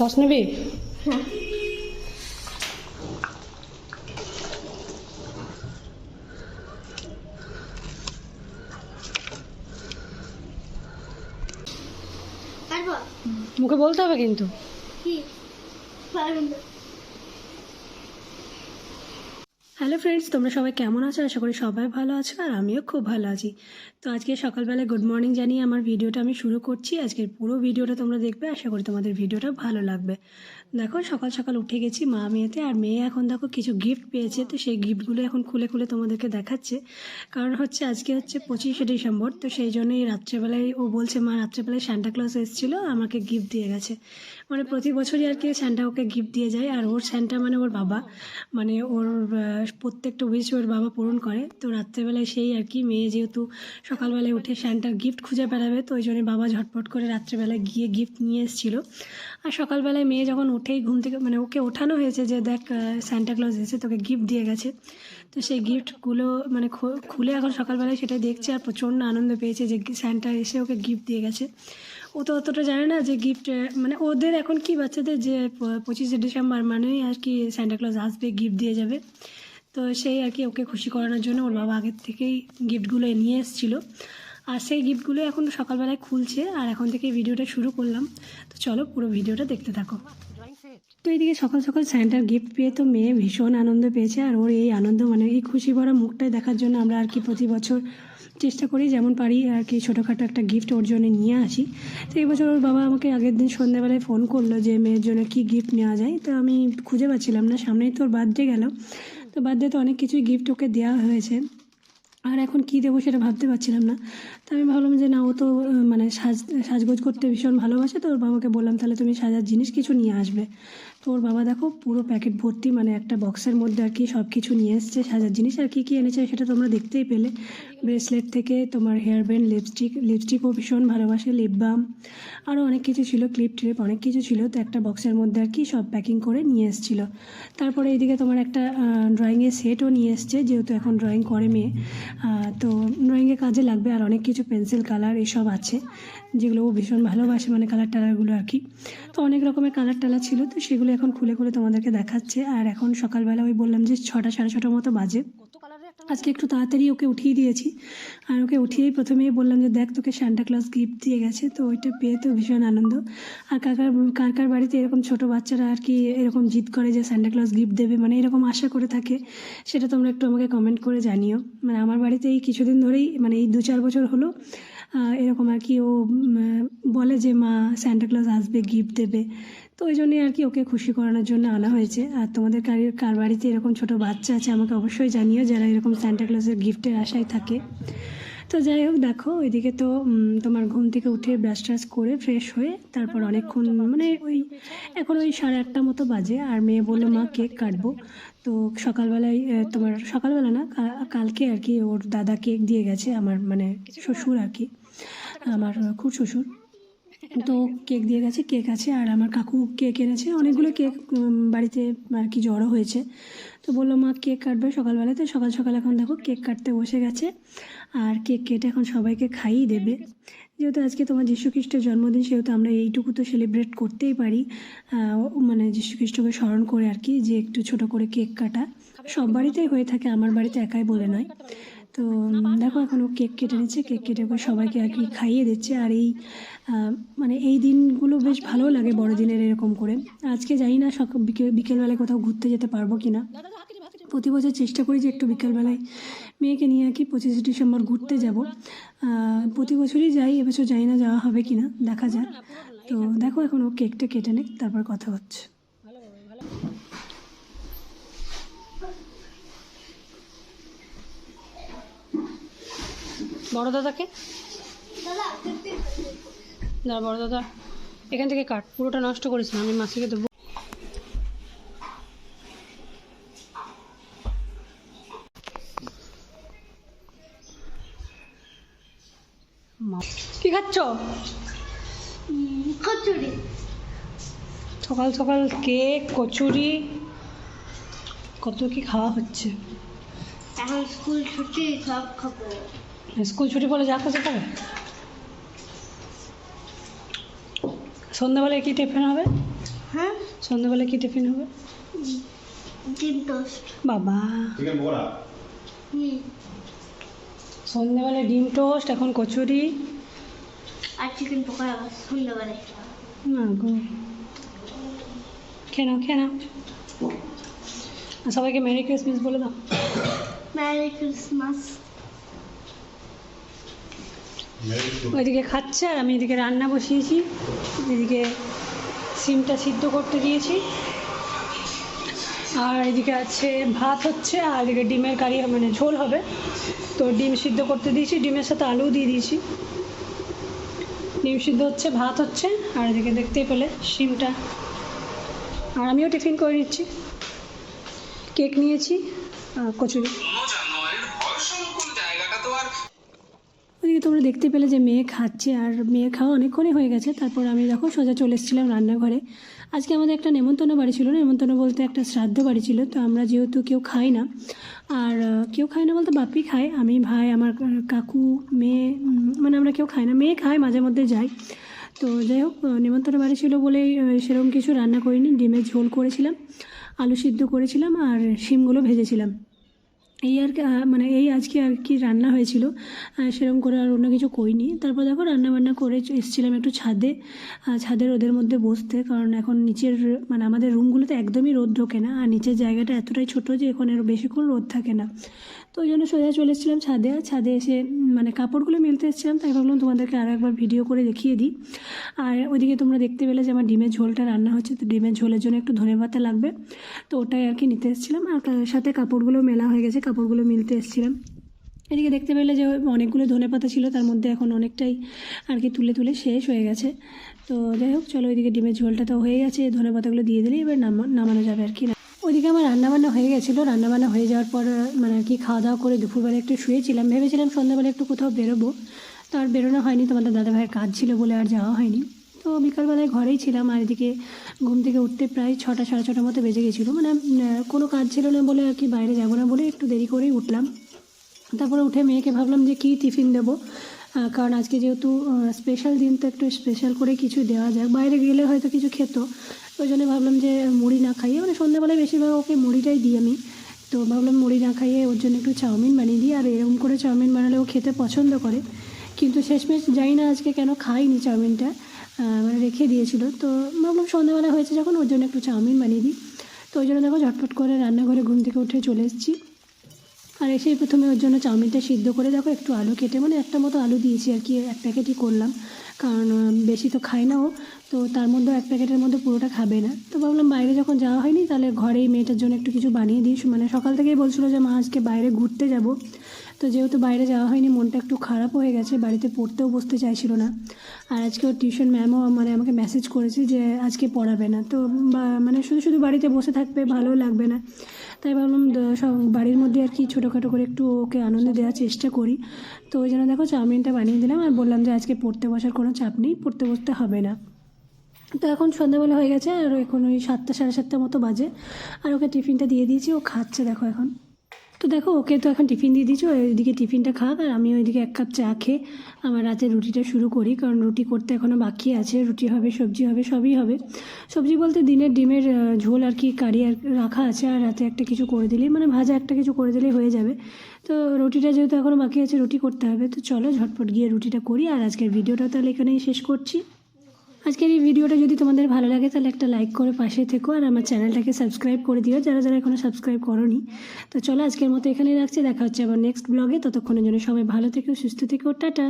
Sauce নেবি? হ্যাঁ মুখে বলতে হবে কিন্তু। কি? হ্যালো ফ্রেন্ডস তোমরা সবাই কেমন আছো? আশা করি সবাই ভালো আছো আর আমিও খুব ভালো আছি। তো আজকে সকালবেলায় গুড মর্নিং জানিয়ে আমার ভিডিওটা আমি শুরু করছি। আজকের পুরো ভিডিওটা তোমরা দেখবে। আশা করি তোমাদের ভিডিওটা ভালো লাগবে। দেখো, সকাল সকাল উঠে গেছি মা মেয়েতে। আর মেয়ে এখন দেখো কিছু গিফট পেয়েছে। তো সেই গিফটগুলো এখন খুলে খুলে তোমাদেরকে দেখাচ্ছে। কারণ হচ্ছে আজকে হচ্ছে পঁচিশে ডিসেম্বর। তো সেই জন্যই রাত্রেবেলায় ও বলছে, মা, রাত্রেবেলায় ক্লজ এসেছিল, আমাকে গিফট দিয়ে গেছে। মানে প্রতি বছরই আর কি স্যান্টা ওকে গিফট দিয়ে যায়। আর ওর স্যান্টা মানে ওর বাবা। মানে ওর প্রত্যেকটা উইশ ওর বাবা পূরণ করে। তো রাত্রেবেলায় সেই আর কি মেয়ে যেহেতু সকালবেলায় উঠে স্যান্টার গিফট খুঁজে বেড়াবে, তো ওই জন্য বাবা ঝটপট করে রাত্রেবেলায় গিয়ে গিফট নিয়ে এসেছিল। আর সকালবেলায় মেয়ে যখন উঠেই ঘুম থেকে মানে ওকে ওঠানো হয়েছে যে, দেখ স্যান্টা ক্লজ এসে তোকে গিফট দিয়ে গেছে। তো সেই গিফটগুলো মানে খুলে এখন সকালবেলায় সেটা দেখছে আর প্রচণ্ড আনন্দ পেয়েছে যে স্যান্টা এসে ওকে গিফট দিয়ে গেছে। ও তো অতটা জানে না যে গিফট মানে ওদের এখন কি বাচ্চাদের যে পঁচিশে ডিসেম্বর মানেই আর কি স্যান্টা ক্লজ আসবে, গিফট দিয়ে যাবে। তো সেই আর কি ওকে খুশি করানোর জন্য ওর বাবা আগের থেকেই গিফটগুলো নিয়ে এসেছিল। আর সেই গিফটগুলো এখন সকালবেলায় খুলছে আর এখন থেকে ভিডিওটা শুরু করলাম। তো চলো পুরো ভিডিওটা দেখতে থাকো। তো এইদিকে সকাল সকাল স্যান্টার গিফট পেয়ে তো মেয়ে ভীষণ আনন্দ পেয়েছে আর ওর এই আনন্দ মানে এই খুশি ভরা মুখটাই দেখার জন্য আমরা আর কি প্রতি বছর চেষ্টা করি যেমন পারি আর কি ছোটোখাটো একটা গিফট ওর জন্য নিয়ে আসি। তো এবছর ওর বাবা আমাকে আগের দিন সন্ধ্যাবেলায় ফোন করল যে মেয়ের জন্য কি গিফট নেওয়া যায়। তো আমি খুঁজে পাচ্ছিলাম না, সামনেই তোর বার্থডে গেল। তো বার্থডে তো অনেক কিছুই গিফট ওকে দেওয়া হয়েছে। আর এখন কী দেবো সেটা ভাবতে পারছিলাম না। তো আমি ভাবলাম যে না, ও তো মানে সাজ, সাজগোজ করতে ভীষণ ভালোবাসে, তো ওর বাবাকে বললাম, তাহলে তুমি সাজার জিনিস কিছু নিয়ে আসবে। তো ওর বাবা দেখো পুরো প্যাকেট ভর্তি মানে একটা বক্সের মধ্যে আর কি সব কিছু নিয়ে এসছে, সাজার জিনিস আর কী কী এনেছে সেটা তোমরা দেখতেই পেলে। ব্রেসলেট থেকে তোমার হেয়ার ব্যান্ড লিপস্টিক লিপস্টিকও ভীষণ ভালোবাসে লিপ বাম আরও অনেক কিছু ছিল ক্লিপ ট্রিপ অনেক কিছু ছিল, তো একটা বক্সের মধ্যে আর কি সব প্যাকিং করে নিয়ে এসেছিল। তারপরে এইদিকে তোমার একটা ড্রয়িংয়ের সেটও নিয়ে এসছে, যেহেতু এখন ড্রয়িং করে মেয়ে। তো ড্রয়িংয়ে কাজে লাগবে আর অনেক কিছু পেন্সিল কালার এসব আছে, যেগুলো ও ভীষণ ভালোবাসে মানে কালার টালারগুলো আর কি। তো অনেক রকমের কালার টালার ছিল, তো সেগুলো এখন খুলে খুলে তোমাদেরকে দেখাচ্ছে। আর এখন সকালবেলা ওই বললাম যে ছটা, সাড়ে ছটার মতো বাজে। আজকে একটু তাড়াতাড়ি ওকে উঠিয়ে দিয়েছি। আর ওকে উঠিয়েই প্রথমেই বললাম যে, দেখ, তোকে সান্টা ক্লাস গিফট দিয়ে গেছে, তো ওইটা পেয়ে তো ভীষণ আনন্দ। আর কাকার, কার কার বাড়িতে এরকম ছোট বাচ্চারা আর কি এরকম জিদ করে যে সান্টা ক্লাস গিফট দেবে? মানে এরকম আশা করে থাকে। সেটা তোমরা একটু আমাকে কমেন্ট করে জানিও। মানে আমার বাড়িতে এই কিছুদিন ধরেই মানে এই দু চার বছর হলো এরকম আর কি ও বলে যে মা স্যান্টা ক্লজ আসবে গিফট দেবে। তো ওই জন্যই আর কি ওকে খুশি করানোর জন্য আনা হয়েছে। আর তোমাদের কার কার বাড়িতে এরকম ছোটো বাচ্চা আছে আমাকে অবশ্যই জানিও, যারা এরকম স্যান্টা ক্লজের গিফটের আশায় থাকে। তো যাই হোক, দেখো, ওইদিকে তো তোমার ঘুম থেকে উঠে ব্রাশ ট্রাশ করে ফ্রেশ হয়ে তারপর অনেকক্ষণ মানে ওই, এখন ওই সাড়ে আটটা মতো বাজে। আর মেয়ে বলল, মা, কেক কাটবো। তো সকালবেলায় তোমার, সকালবেলা না কালকে আর কি ওর দাদা কেক দিয়ে গেছে, আমার মানে শ্বশুর আর কি, আমার খুব শ্বশুর। তো কেক দিয়ে গেছে, কেক আছে আর আমার কাকু কেক এনেছে। অনেকগুলো কেক বাড়িতে আর কি জড়ো হয়েছে। তো বলল, মা, কেক কাটবে সকালবেলাতে সকাল সকাল এখন দেখো কেক কাটতে বসে গেছে আর কেক কেটে এখন সবাইকে খাইয়ে দেবে। যেহেতু আজকে তোমার খ্রিস্টের জন্মদিন, সেহেতু আমরা এইটুকু তো সেলিব্রেট করতেই পারি। মানে খ্রিস্টকে স্মরণ করে আর কি যে একটু ছোট করে কেক কাটা। সব বাড়িতেই হয়ে থাকে, আমার বাড়িতে একাই বলে নয়। তো দেখো এখন ও কেক কেটে নিচ্ছে, কেক কেটে সবাইকে আর কি খাইয়ে দিচ্ছে। আর এই মানে এই দিনগুলো বেশ ভালো লাগে বড়দিনের এরকম করে। আজকে জানি না সকাল বিকেল বিকেলবেলায় কোথাও ঘুরতে যেতে পারব কি না। প্রতি বছর চেষ্টা করি যে একটু বিকেলবেলায় মেয়েকে নিয়ে আর কি পঁচিশে ডিসেম্বর ঘুরতে যাব। প্রতি বছরই যাই, এবছর জানি না যাওয়া হবে কি না, দেখা যাক। তো দেখো এখন ও কেকটা কেটে নেক, তারপর কথা হচ্ছে। বড় দাদাকে? দাদা বড় দাদা এখান থেকে কাট। পুরোটা নষ্ট করিস না আমি মাসিকে দেবো। কি খাচ্ছ? কচুরি। সকাল সকাল কেক কচুরি। কত কি খাওয়া হচ্ছে? এখন স্কুল ছুটি সব খাব। স্কুল ছুটি পরে যা খেতে পারে সন্ধ্যাবেলায় কি টিফিন হবে? হ্যাঁ। সন্ধ্যাবেলা কি টিফিন হবে? ডিম টোস্ট। বাবা। চিকেন পকোড়া হুম। সন্ধ্যাবেলা ডিম টোস্ট এখন কচুরি। আর চিকেন পকোড়া সন্ধ্যাবেলায়। না গো। নাও আর সবাইকে মেরি ক্রিসমাস বলে দাও। Merry Christmas. ওইদিকে খাচ্ছে আর আমি এদিকে রান্না বসিয়েছি। এদিকে সিমটা সিদ্ধ করতে দিয়েছি। আর এদিকে আছে ভাত হচ্ছে আর এদিকে ডিমের কারি মানে ঝোল হবে। তো ডিম সিদ্ধ করতে দিয়েছি। ডিমের সাথে আলু দিয়ে দিয়েছি। ডিম সিদ্ধ হচ্ছে, ভাত হচ্ছে আর এদিকে দেখতেই পেলে সিমটা। আর আমিও টিফিন করে নিচ্ছি। কেক নিয়েছি কচুরি। ওইদিকে তোমরা দেখতে পেলে যে মেয়ে খাচ্ছে আর মেয়ে খাওয়া অনেকক্ষণই হয়ে গেছে। তারপর আমি দেখো সোজা চলে এসেছিলাম রান্নাঘরে। আজকে আমাদের একটা নেমন্তন্ন বাড়ি ছিল। নেমন্তন্ন বলতে একটা শ্রাদ্ধ বাড়ি ছিল। তো আমরা যেহেতু কেউ খাই না, আর কেউ খায় না বলতে বাপি খায়, আমি, ভাই, আমার কাকু, মেয়ে মানে আমরা কেউ খাই না। মেয়ে খায়, মাঝে মধ্যে যাই তো যাই হোক নেমন্তন্ন বাড়ি ছিল বলেই সেরকম কিছু রান্না করিনি। ডিমের ঝোল করেছিলাম, আলু সিদ্ধ করেছিলাম, আর শিমগুলো ভেজেছিলাম। এই আর কি মানে এই আজকে আর কি রান্না হয়েছিল সেরকম করে আর অন্য কিছু করিনি। তারপর দেখো রান্না বান্না করে এসেছিলাম একটু ছাদে আহ, ছাদে রোদের মধ্যে বসতে কারণ এখন নিচের মানে আমাদের রুমগুলোতে একদমই রোদ ঢোকে না আর নিচের জায়গাটা এতটাই ছোট যে এখানে বেশিক্ষণ রোদ থাকে না। তো ওই জন্য সোজা চলে এসেছিলাম ছাদে আর ছাদে এসে মানে কাপড়গুলো মেলতে এসেছিলাম তাই ভাবলাম তোমাদেরকে আরও একবার ভিডিও করে দেখিয়ে দিই। আর ওইদিকে তোমরা দেখতে পেলে যে আমার ডিমের ঝোলটা রান্না হচ্ছে তো ডিমের ঝোলের জন্য একটু ধনে পাতা লাগবে তো ওটাই আর কি নিতে এসেছিলাম আর সাথে কাপড়গুলো মেলা হয়ে গেছে কাপড়গুলো মিলতে এসেছিলাম। এদিকে দেখতে পেলে যে অনেকগুলো ধনে পাতা ছিল, তার মধ্যে এখন অনেকটাই আর কি তুলে তুলে শেষ হয়ে গেছে। তো যাই হোক, চলো ওইদিকে ডিমের ঝোলটা তো হয়ে গেছে, ধনে পাতাগুলো দিয়ে দিলেই এবার নামা- নামানো যাবে আর কি না। ওইদিকে আমার রান্নাবান্না হয়ে গেছিল। রান্নাবান্না হয়ে যাওয়ার পর মানে আর কি খাওয়া দাওয়া করে দুপুরবেলা একটু শুয়েছিলাম। ভেবেছিলাম সন্ধ্যাবেলা একটু কোথাও বেরোবো। তো আর বেরোনো হয়নি, তোমাদের দাদা ভাইয়ের কাজ ছিল বলে আর যাওয়া হয়নি। তো বিকালবেলায় ঘরেই ছিলাম আর এদিকে ঘুম থেকে উঠতে প্রায় ছটা, সাড়ে ছটার মতো বেজে গেছিল। মানে কোনো কাজ ছিল না বলে আর কি বাইরে যাব না বলে একটু দেরি করেই উঠলাম। তারপরে উঠে মেয়েকে ভাবলাম যে কী টিফিন দেবো? কারণ আজকে যেহেতু স্পেশাল দিন, তো একটু স্পেশাল করে কিছু দেওয়া যাক। বাইরে গেলে হয়তো কিছু খেত। ওই জন্য ভাবলাম যে মুড়ি না খাইয়ে মানে সন্ধ্যাবেলায় বেশিরভাগ ওকে মুড়িটাই দিই আমি। তো ভাবলাম মুড়ি না খাইয়ে ওর জন্য একটু চাউমিন বানিয়ে দিই। আর এরকম করে চাউমিন বানালে ও খেতে পছন্দ করে। কিন্তু শেষমেশ জানি না আজকে কেন খাইনি চাউমিনটা। মানে রেখে দিয়েছিল। তো ভাবলাম সন্ধ্যাবেলা হয়েছে যখন, ওর জন্য একটু চাউমিন বানিয়ে দিই। তো ওই জন্য দেখো ঝটপট করে রান্নাঘরে ঘুম থেকে উঠে চলে এসেছি। আর এসেই প্রথমে ওর জন্য চাউমিনটা সিদ্ধ করে দেখো, একটু আলু কেটে মানে একটা মতো আলু দিয়েছি আর কি, এক প্যাকেটই করলাম। কারণ বেশি তো খায় না ও। তো তার মধ্যে এক প্যাকেটের মধ্যে পুরোটা খাবে না। তো ভাবলাম বাইরে যখন যাওয়া হয়নি, তাহলে ঘরেই মেয়েটার জন্য একটু কিছু বানিয়ে দিই। মানে সকাল থেকেই বলছিল যে, মা, আজকে বাইরে ঘুরতে যাব। তো যেহেতু বাইরে যাওয়া হয়নি, মনটা একটু খারাপ হয়ে গেছে, বাড়িতে পড়তেও বসতে চাইছিল না। আর আজকে ওর টিউশন ম্যামও মানে আমাকে মেসেজ করেছে যে আজকে পড়াবে না। তো মানে শুধু শুধু বাড়িতে বসে থাকবে ভালো লাগবে না। তাই ভাবলাম সব বাড়ির মধ্যে আর কি ছোটোখাটো করে একটু ওকে আনন্দ দেওয়ার চেষ্টা করি। তো ওই জন্য দেখো চাউমিনটা বানিয়ে দিলাম আর বললাম যে আজকে পড়তে বসার কোনো চাপ নেই, পড়তে বসতে হবে না। তো এখন সন্ধ্যাবেলা হয়ে গেছে আর এখন ওই সাতটা সাড়ে সাতটা মতো বাজে। আর ওকে টিফিনটা দিয়ে দিয়েছি, ও খাচ্ছে দেখো এখন। তো দেখো, ওকে তো এখন টিফিন দিয়ে দিয়েছি ওইদিকে টিফিনটা খাক আর আমি ওইদিকে এক কাপ চা খেয়ে আমার রাতে রুটিটা শুরু করি, কারণ রুটি করতে এখনও বাকি আছে, রুটি হবে, সবজি হবে, সবই হবে। সবজি বলতে দিনের ডিমের ঝোল আর কি, কারি আর রাখা আছে, আর রাতে একটা কিছু করে দিলেই মানে ভাজা একটা কিছু করে দিলেই হয়ে যাবে। তো রুটিটা যেহেতু এখনও বাকি আছে, রুটি করতে হবে, তো চলো ঝটপট গিয়ে রুটিটা করি, আর আজকের ভিডিওটা তাহলে এখানেই শেষ করছি। আজকের এই ভিডিওটা যদি তোমাদের ভালো লাগে, তাহলে একটা লাইক করে পাশে থেকো আর আমার চ্যানেলটাকে সাবস্ক্রাইব করে দিও যারা যারা এখনও সাবস্ক্রাইব করনি। তো চলো আজকের মতো এখানেই রাখছি, দেখা হচ্ছে আবার নেক্সট ব্লগে ততক্ষণের জন্য সবাই ভালো থেকো, সুস্থ থেকো, টাটা।